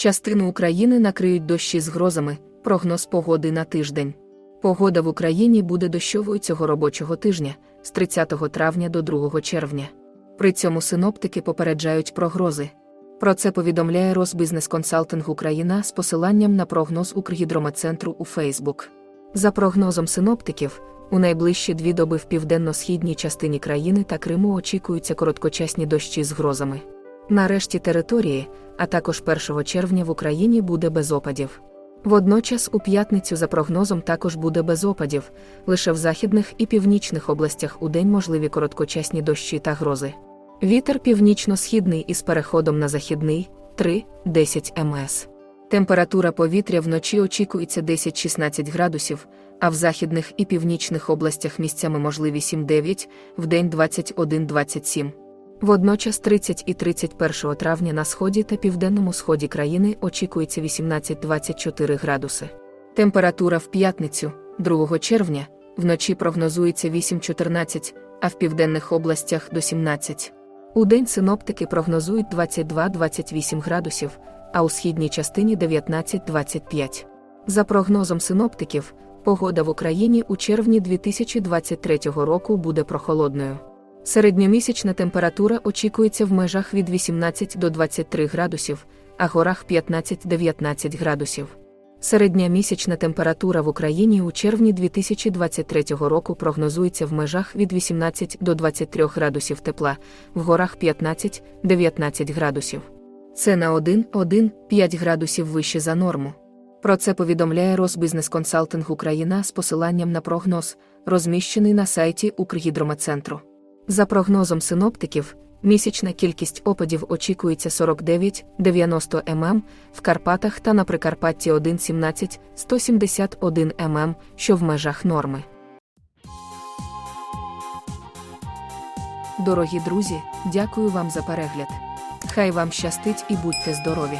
Частину України накриють дощі з грозами, прогноз погоди на тиждень. Погода в Україні буде дощовою цього робочого тижня з 30 травня до 2 червня. При цьому синоптики попереджають про грози. Про це повідомляє Росбізнес-консалтинг Україна з посиланням на прогноз Укргідрометцентру у Фейсбук. За прогнозом синоптиків, у найближчі дві доби в південно-східній частині країни та Криму очікуються короткочасні дощі з грозами. На решті території, а також 1 червня в Україні буде без опадів. Водночас у п'ятницю за прогнозом також буде без опадів, лише в західних і північних областях у день можливі короткочасні дощі та грози. Вітер північно-східний із переходом на західний 3-10 МС. Температура повітря вночі очікується 10-16 градусів, а в західних і північних областях місцями можливі 7-9, вдень 21-27. Водночас 30 і 31 травня на сході та південному сході країни очікується 18-24 градуси. Температура в п'ятницю, 2 червня, вночі прогнозується 8-14, а в південних областях до 17. У день синоптики прогнозують 22-28 градусів, а у східній частині 19-25. За прогнозом синоптиків, погода в Україні у червні 2023 року буде прохолодною. Середньомісячна температура очікується в межах від 18 до 23 градусів, а горах 15-19 градусів. Середня місячна температура в Україні у червні 2023 року прогнозується в межах від 18 до 23 градусів тепла, в горах 15-19 градусів. Це на 1-1-5 градусів вище за норму. Про це повідомляє Росбізнес-консалтинг Україна з посиланням на прогноз, розміщений на сайті Укргідрометцентру. За прогнозом синоптиків, місячна кількість опадів очікується 49-90 мм, в Карпатах та на Прикарпатті 1,17-171 мм, що в межах норми. Дорогі друзі, дякую вам за перегляд. Хай вам щастить і будьте здорові!